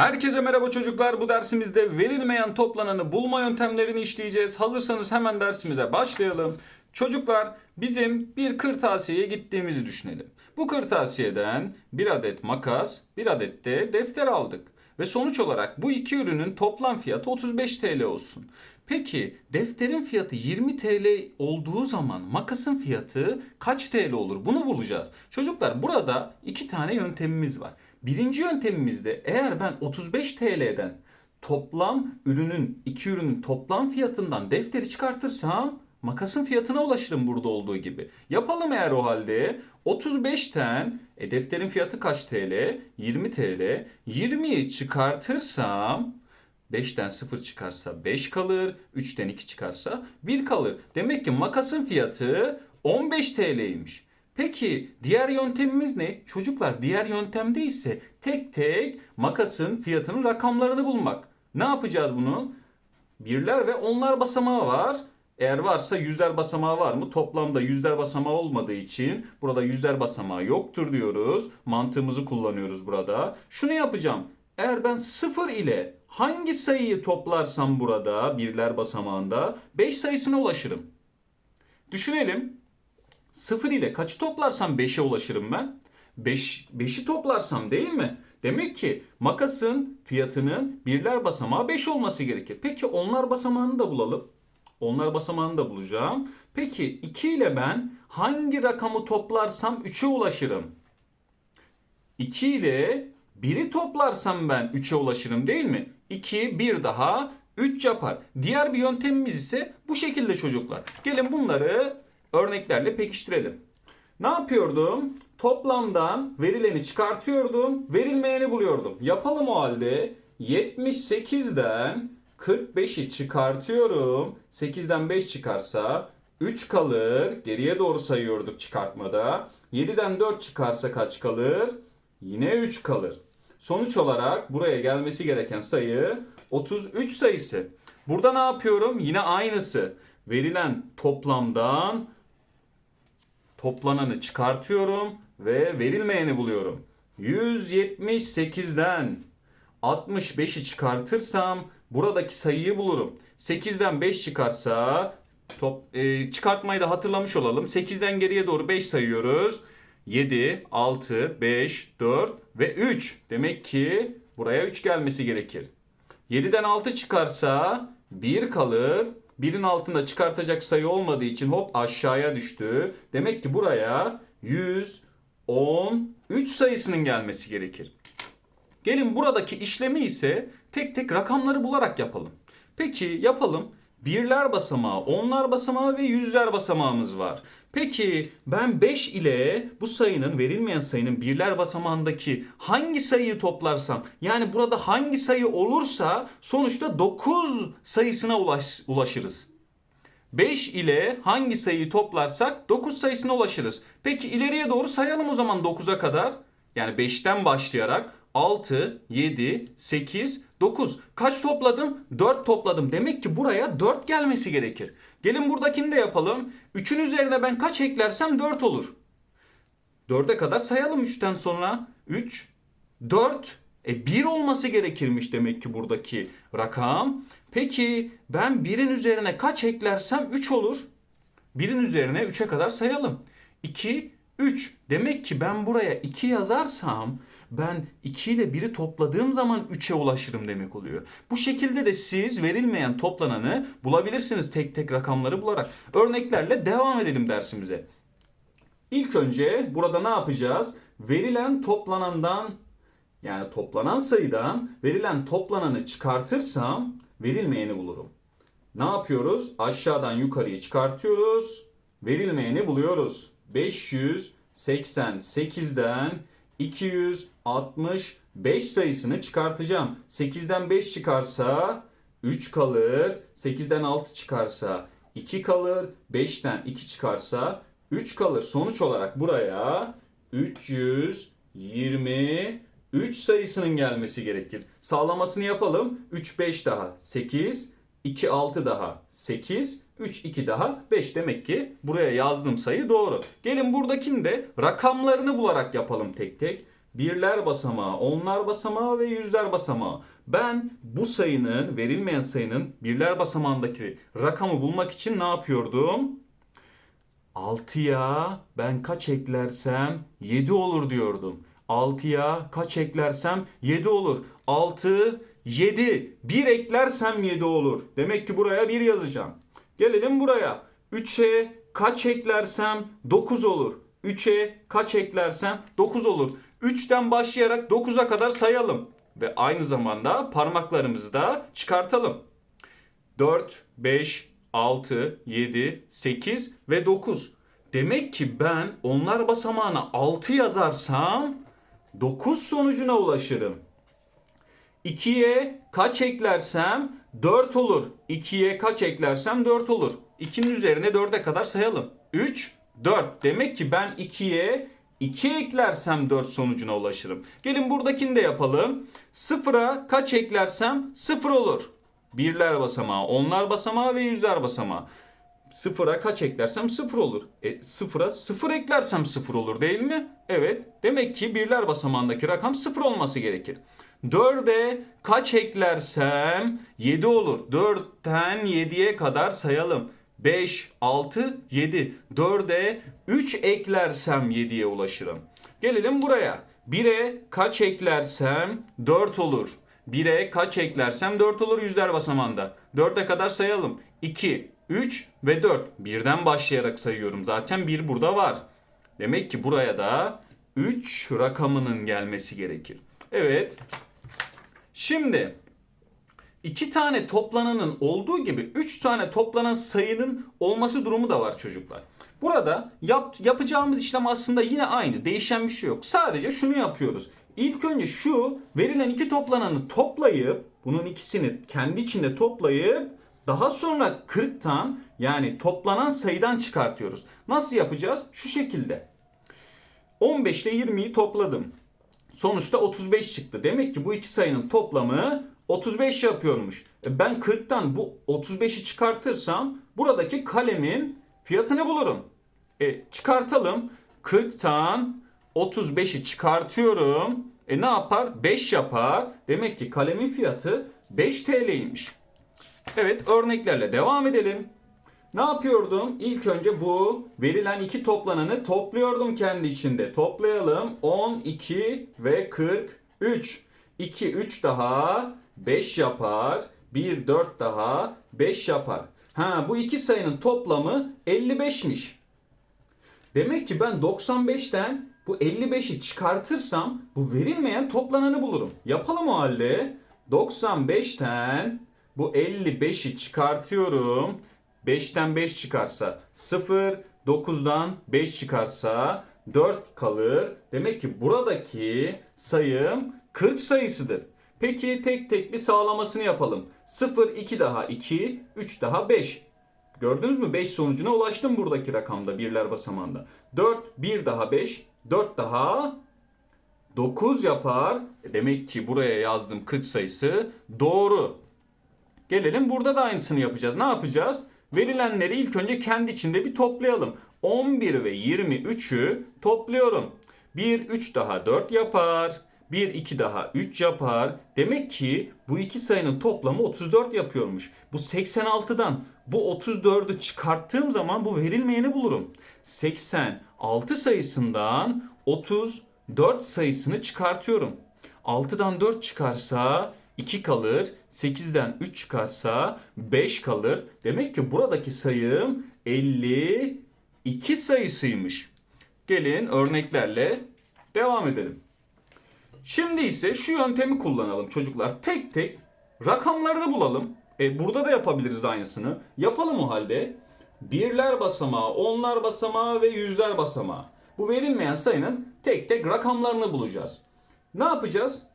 Herkese merhaba çocuklar. Bu dersimizde verilmeyen toplananı bulma yöntemlerini işleyeceğiz. Hazırsanız hemen dersimize başlayalım. Çocuklar bizim bir kırtasiyeye gittiğimizi düşünelim. Bu kırtasiyeden bir adet makas, bir adet de defter aldık. Ve sonuç olarak bu iki ürünün toplam fiyatı 35 TL olsun. Peki defterin fiyatı 20 TL olduğu zaman makasın fiyatı kaç TL olur? Bunu bulacağız. Çocuklar burada iki tane yöntemimiz var. Birinci yöntemimizde eğer ben 35 TL'den toplam ürünün, iki ürünün toplam fiyatından defteri çıkartırsam makasın fiyatına ulaşırım burada olduğu gibi. Yapalım eğer o halde 35'ten e defterin fiyatı kaç TL? 20 TL. 20'yi çıkartırsam 5'ten 0 çıkarsa 5 kalır. 3'ten 2 çıkarsa 1 kalır. Demek ki makasın fiyatı 15 TL'ymiş. Peki diğer yöntemimiz ne? Çocuklar diğer yöntemde ise tek tek makasın fiyatının rakamlarını bulmak. Ne yapacağız bunu? Birler ve onlar basamağı var. Eğer varsa yüzler basamağı var mı? Toplamda yüzler basamağı olmadığı için burada yüzler basamağı yoktur diyoruz. Mantığımızı kullanıyoruz burada. Şunu yapacağım. Eğer ben 0 ile hangi sayıyı toplarsam burada birler basamağında 5 sayısına ulaşırım. Düşünelim. 0 ile kaçı toplarsam 5'e ulaşırım ben? 5 5'i toplarsam değil mi? Demek ki makasın fiyatının birler basamağı 5 olması gerekir. Peki onlar basamağını da bulalım. Onlar basamağını da bulacağım. Peki 2 ile ben hangi rakamı toplarsam 3'e ulaşırım? 2 ile 1'i toplarsam ben 3'e ulaşırım değil mi? 2, 1 daha 3 yapar. Diğer bir yöntemimiz ise bu şekilde çocuklar. Gelin bunları örneklerle pekiştirelim. Ne yapıyordum? Toplamdan verileni çıkartıyordum, verilmeyeni buluyordum. Yapalım o halde. 78'den 45'i çıkartıyorum. 8'den 5 çıkarsa 3 kalır. Geriye doğru sayıyorduk çıkartmada. 7'den 4 çıkarsa kaç kalır? Yine 3 kalır. Sonuç olarak buraya gelmesi gereken sayı 33 sayısı. Burada ne yapıyorum? Yine aynısı. Verilen toplamdan toplananı çıkartıyorum ve verilmeyeni buluyorum. 178'den 65'i çıkartırsam buradaki sayıyı bulurum. 8'den 5 çıkarsa top, e, çıkartmayı da hatırlamış olalım. 8'den geriye doğru 5 sayıyoruz. 7, 6, 5, 4 ve 3. Demek ki buraya 3 gelmesi gerekir. 7'den 6 çıkarsa 1 kalır. 1'in altında çıkartacak sayı olmadığı için hop aşağıya düştü. Demek ki buraya 113 sayısının gelmesi gerekir. Gelin buradaki işlemi ise tek tek rakamları bularak yapalım. Peki yapalım. Birler basamağı, onlar basamağı ve yüzler basamağımız var. Peki ben 5 ile bu sayının verilmeyen sayının birler basamağındaki hangi sayıyı toplarsam yani burada hangi sayı olursa sonuçta 9 sayısına ulaş, ulaşırız. 5 ile hangi sayıyı toplarsak 9 sayısına ulaşırız. Peki ileriye doğru sayalım o zaman 9'a kadar. Yani 5'ten başlayarak 6, 7, 8, 9. Kaç topladım? 4 topladım. Demek ki buraya 4 gelmesi gerekir. Gelin buradakini de yapalım. 3'ün üzerine ben kaç eklersem 4 olur. 4'e kadar sayalım 3'ten sonra. 3, 4, e 1 olması gerekirmiş demek ki buradaki rakam. Peki ben 1'in üzerine kaç eklersem 3 olur. 1'in üzerine 3'e kadar sayalım. 2, 3. Demek ki ben buraya 2 yazarsam ben 2 ile 1'i topladığım zaman 3'e ulaşırım demek oluyor. Bu şekilde de siz verilmeyen toplananı bulabilirsiniz tek tek rakamları bularak. Örneklerle devam edelim dersimize. İlk önce burada ne yapacağız? Verilen toplanandan yani toplanan sayıdan verilen toplananı çıkartırsam verilmeyeni bulurum. Ne yapıyoruz? Aşağıdan yukarıya çıkartıyoruz. Verilmeyeni buluyoruz. 588'den 265 sayısını çıkartacağım. 8'den 5 çıkarsa 3 kalır. 8'den 6 çıkarsa 2 kalır. 5'ten 2 çıkarsa 3 kalır. Sonuç olarak buraya 323 sayısının gelmesi gerekir. Sağlamasını yapalım. 3 5 daha 8, 2 6 daha 8, 3 2 daha 5 demek ki buraya yazdığım sayı doğru. Gelin buradakini de rakamlarını bularak yapalım tek tek. birler basamağı, onlar basamağı ve yüzler basamağı. Ben bu sayının, verilmeyen sayının birler basamağındaki rakamı bulmak için ne yapıyordum? 6'ya ben kaç eklersem 7 olur diyordum. 6'ya kaç eklersem 7 olur. 6, 7. 1 eklersem 7 olur. Demek ki buraya 1 yazacağım. Gelelim buraya. 3'e kaç eklersem 9 olur. 3'e kaç eklersem 9 olur. 3'ten başlayarak 9'a kadar sayalım. Ve aynı zamanda parmaklarımızı da çıkartalım. 4, 5, 6, 7, 8 ve 9. Demek ki ben onlar basamağına 6 yazarsam 9 sonucuna ulaşırım. 2'ye kaç eklersem 4 olur. 2'ye kaç eklersem 4 olur. 2'nin üzerine 4'e kadar sayalım. 3, 4. Demek ki ben 2'ye 2 eklersem 4 sonucuna ulaşırım. Gelin buradakini de yapalım. 0'a kaç eklersem 0 olur. Birler basamağı, onlar basamağı ve yüzler basamağı. Sıfıra kaç eklersem sıfır olur. E, sıfıra sıfır eklersem sıfır olur değil mi? Evet. Demek ki birler basamağındaki rakam sıfır olması gerekir. Dörde kaç eklersem 7 olur. 4'ten 7'ye kadar sayalım. 5, 6, 7. 4'e 3 eklersem 7'ye ulaşırım. Gelelim buraya. 1'e kaç eklersem 4 olur. 1'e kaç eklersem 4 olur yüzler basamağında. 4'e kadar sayalım. 2, 3 ve 4. Birden başlayarak sayıyorum. Zaten 1 burada var. Demek ki buraya da 3 rakamının gelmesi gerekir. Evet. Şimdi iki tane toplananın olduğu gibi üç tane toplanan sayının olması durumu da var çocuklar. Burada yap, yapacağımız işlem aslında yine aynı. Değişen bir şey yok. Sadece şunu yapıyoruz. İlk önce şu verilen iki toplananı toplayıp bunun ikisini kendi içinde toplayıp daha sonra 40'tan yani toplanan sayıdan çıkartıyoruz. Nasıl yapacağız? Şu şekilde. 15 ile 20'yi topladım. Sonuçta 35 çıktı. Demek ki bu iki sayının toplamı 35 yapıyormuş. E Ben 40'tan bu 35'i çıkartırsam buradaki kalemin fiyatını bulurum. E çıkartalım. 40'tan 35'i çıkartıyorum. E ne yapar? 5 yapar. Demek ki kalemin fiyatı 5 TL'ymiş. Evet örneklerle devam edelim. Ne yapıyordum? İlk önce bu verilen iki toplananı topluyordum kendi içinde. Toplayalım. 12 ve 43. 2, 3 daha 5 yapar. 1, 4 daha 5 yapar. Ha bu iki sayının toplamı 55'miş. Demek ki ben 95'ten bu 55'i çıkartırsam bu verilmeyen toplananı bulurum. Yapalım o halde. 95'ten bu 55'i çıkartıyorum. 5'ten 5 çıkarsa 0, 9'dan 5 çıkarsa 4 kalır. Demek ki buradaki sayım 40 sayısıdır. Peki tek tek bir sağlamasını yapalım. 0, 2 daha 2, 3 daha 5. Gördünüz mü 5 sonucuna ulaştım buradaki rakamda birler basamağında. 4, 1 daha 5, 4 daha 9 yapar. E Demek ki buraya yazdım 40 sayısı doğru. Gelelim burada da aynısını yapacağız. Ne yapacağız? Verilenleri ilk önce kendi içinde bir toplayalım. 11 ve 23'ü topluyorum. 1, 3 daha 4 yapar. 1, 2 daha 3 yapar. Demek ki bu iki sayının toplamı 34 yapıyormuş. Bu 86'dan bu 34'ü çıkarttığım zaman bu verilmeyeni bulurum. 86 sayısından 34 sayısını çıkartıyorum. 6'dan 4 çıkarsa 2 kalır. 8'den 3 çıkarsa 5 kalır. Demek ki buradaki sayım 52 sayısıymış. Gelin örneklerle devam edelim. Şimdi ise şu yöntemi kullanalım çocuklar. Tek tek rakamları bulalım. E, burada da yapabiliriz aynısını. Yapalım o halde. Birler basamağı, onlar basamağı ve yüzler basamağı. Bu verilmeyen sayının tek tek rakamlarını bulacağız. Ne yapacağız?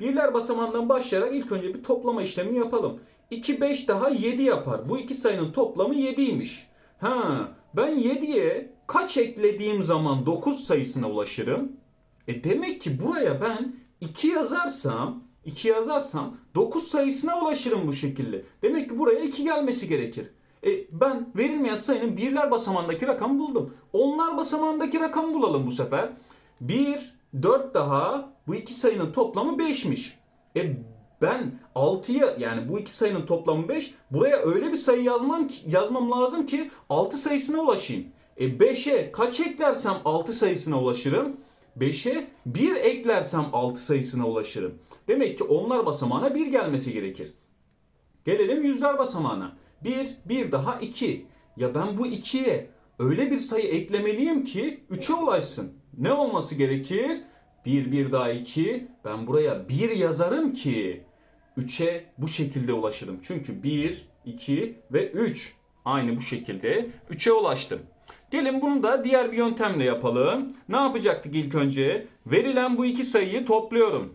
Birler basamağından başlayarak ilk önce bir toplama işlemini yapalım. 2, 5 daha 7 yapar. Bu iki sayının toplamı 7'ymiş. Ha, ben 7'ye kaç eklediğim zaman 9 sayısına ulaşırım? E demek ki buraya ben 2 yazarsam 2 yazarsam 9 sayısına ulaşırım bu şekilde. Demek ki buraya 2 gelmesi gerekir. E ben verilmeyen sayının birler basamağındaki rakamı buldum. Onlar basamağındaki rakamı bulalım bu sefer. 1, 4 daha bu iki sayının toplamı 5'miş. E ben 6'ya yani bu iki sayının toplamı 5. Buraya öyle bir sayı yazmam yazmam lazım ki 6 sayısına ulaşayım. E 5'e kaç eklersem 6 sayısına ulaşırım? 5'e 1 eklersem 6 sayısına ulaşırım. Demek ki onlar basamağına 1 gelmesi gerekir. Gelelim yüzler basamağına. 1, 1 daha 2. Ya ben bu 2'ye öyle bir sayı eklemeliyim ki 3'e ulaşsın. Ne olması gerekir? 1, 1 daha 2. Ben buraya 1 yazarım ki 3'e bu şekilde ulaşırım. Çünkü 1, 2 ve 3 aynı bu şekilde 3'e ulaştım. Gelin bunu da diğer bir yöntemle yapalım. Ne yapacaktık ilk önce? Verilen bu iki sayıyı topluyorum.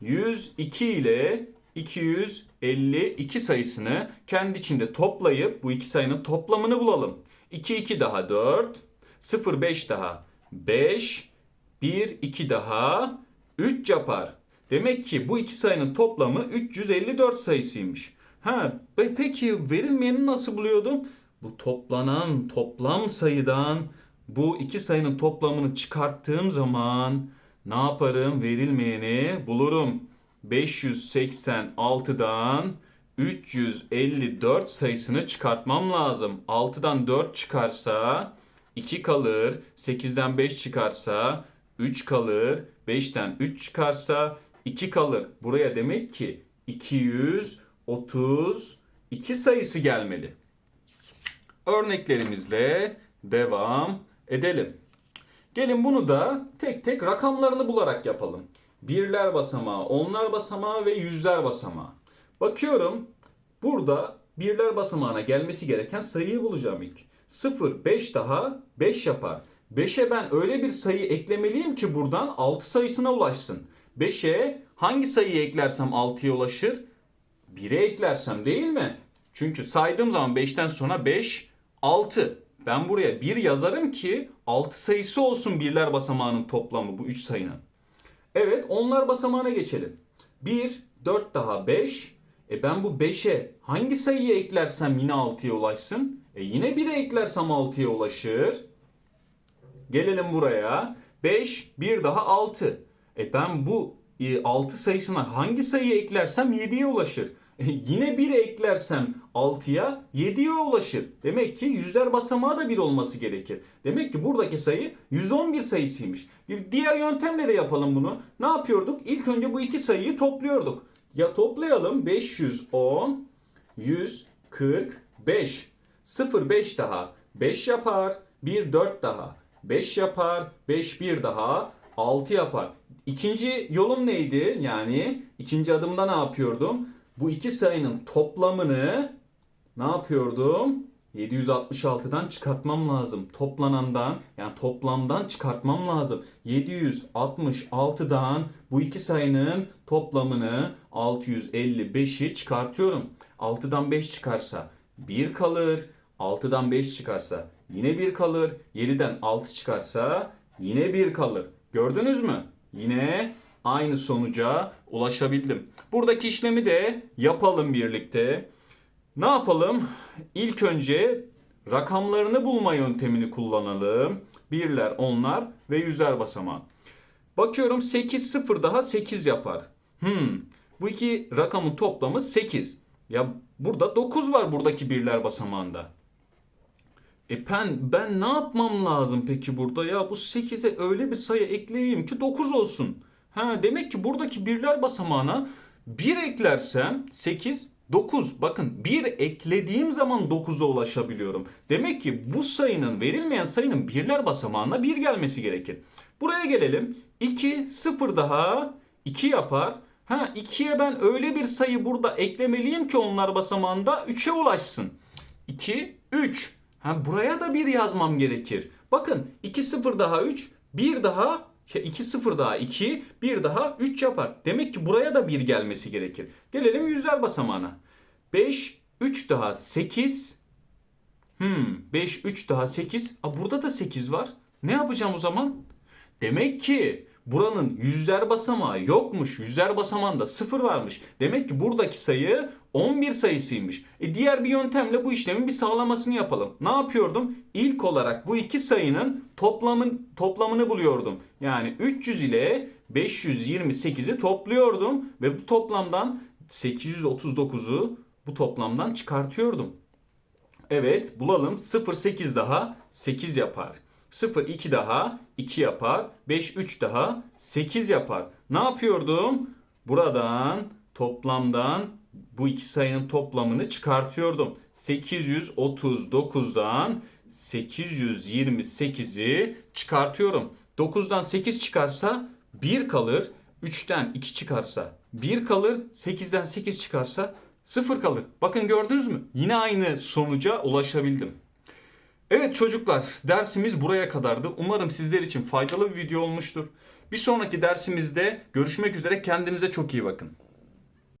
102 ile 252 sayısını kendi içinde toplayıp bu iki sayının toplamını bulalım. 2 2 daha 4, 0 5 daha 5, 1 2 daha 3 yapar. Demek ki bu iki sayının toplamı 354 sayısıymış. Ha, pe- peki verilmeyeni nasıl buluyordum? Bu toplanan toplam sayıdan bu iki sayının toplamını çıkarttığım zaman ne yaparım? Verilmeyeni bulurum. 586'dan 354 sayısını çıkartmam lazım. 6'dan 4 çıkarsa 2 kalır. 8'den 5 çıkarsa 3 kalır. 5'ten 3 çıkarsa 2 kalır. Buraya demek ki 232 sayısı gelmeli. Örneklerimizle devam edelim. Gelin bunu da tek tek rakamlarını bularak yapalım. Birler basamağı, onlar basamağı ve yüzler basamağı. Bakıyorum burada birler basamağına gelmesi gereken sayıyı bulacağım ilk. 0, 5 daha 5 yapar. 5'e ben öyle bir sayı eklemeliyim ki buradan 6 sayısına ulaşsın. 5'e hangi sayıyı eklersem 6'ya ulaşır? 1'e eklersem değil mi? Çünkü saydığım zaman 5'ten sonra 5, 6. Ben buraya 1 yazarım ki 6 sayısı olsun birler basamağının toplamı bu 3 sayının. Evet onlar basamağına geçelim. 1, 4 daha 5. E ben bu 5'e hangi sayıyı eklersem yine 6'ya ulaşsın? E yine 1'e eklersem 6'ya ulaşır. Gelelim buraya. 5, 1 daha 6. E ben bu 6 sayısına hangi sayıyı eklersem 7'ye ulaşır. E yine 1 eklersem 6'ya 7'ye ulaşır. Demek ki yüzler basamağı da 1 olması gerekir. Demek ki buradaki sayı 111 sayısıymış. Bir diğer yöntemle de yapalım bunu. Ne yapıyorduk? İlk önce bu iki sayıyı topluyorduk. Ya toplayalım 510 145 0 5 daha 5 yapar. 1 4 daha 5 yapar. 5 1 daha 6 yapar. İkinci yolum neydi? Yani ikinci adımda ne yapıyordum? Bu iki sayının toplamını ne yapıyordum? 766'dan çıkartmam lazım. Toplanandan yani toplamdan çıkartmam lazım. 766'dan bu iki sayının toplamını 655'i çıkartıyorum. 6'dan 5 çıkarsa 1 kalır. 6'dan 5 çıkarsa yine 1 kalır. 7'den 6 çıkarsa yine 1 kalır. Gördünüz mü? Yine aynı sonuca ulaşabildim. Buradaki işlemi de yapalım birlikte. Ne yapalım? İlk önce rakamlarını bulma yöntemini kullanalım. Birler, onlar ve yüzler basamağı. Bakıyorum 8 0 daha 8 yapar. Hmm. Bu iki rakamın toplamı 8. Ya burada 9 var buradaki birler basamağında. E ben, ben ne yapmam lazım peki burada ya bu 8'e öyle bir sayı ekleyeyim ki 9 olsun. Ha demek ki buradaki birler basamağına 1 eklersem 8 9. Bakın 1 eklediğim zaman 9'a ulaşabiliyorum. Demek ki bu sayının verilmeyen sayının birler basamağına 1 gelmesi gerekir. Buraya gelelim. 2 0 daha 2 yapar. Ha 2'ye ben öyle bir sayı burada eklemeliyim ki onlar basamağında 3'e ulaşsın. 2 3. Ha buraya da 1 yazmam gerekir. Bakın 2 0 daha 3, 1 daha 2 0 daha 2, 1 daha 3 yapar. Demek ki buraya da 1 gelmesi gerekir. Gelelim yüzler basamağına. 5 3 daha 8. Hmm 5 3 daha 8. Aa, burada da 8 var. Ne yapacağım o zaman? Demek ki buranın yüzler basamağı yokmuş. Yüzler basamağında sıfır varmış. Demek ki buradaki sayı 11 sayısıymış. E diğer bir yöntemle bu işlemin bir sağlamasını yapalım. Ne yapıyordum? İlk olarak bu iki sayının toplamın toplamını buluyordum. Yani 300 ile 528'i topluyordum ve bu toplamdan 839'u bu toplamdan çıkartıyordum. Evet bulalım. 0 8 daha 8 yapar. 0 2 daha 2 yapar. 5 3 daha 8 yapar. Ne yapıyordum? Buradan toplamdan bu iki sayının toplamını çıkartıyordum. 839'dan 828'i çıkartıyorum. 9'dan 8 çıkarsa 1 kalır. 3'ten 2 çıkarsa 1 kalır. 8'den 8 çıkarsa 0 kalır. Bakın gördünüz mü? Yine aynı sonuca ulaşabildim. Evet çocuklar dersimiz buraya kadardı. Umarım sizler için faydalı bir video olmuştur. Bir sonraki dersimizde görüşmek üzere kendinize çok iyi bakın.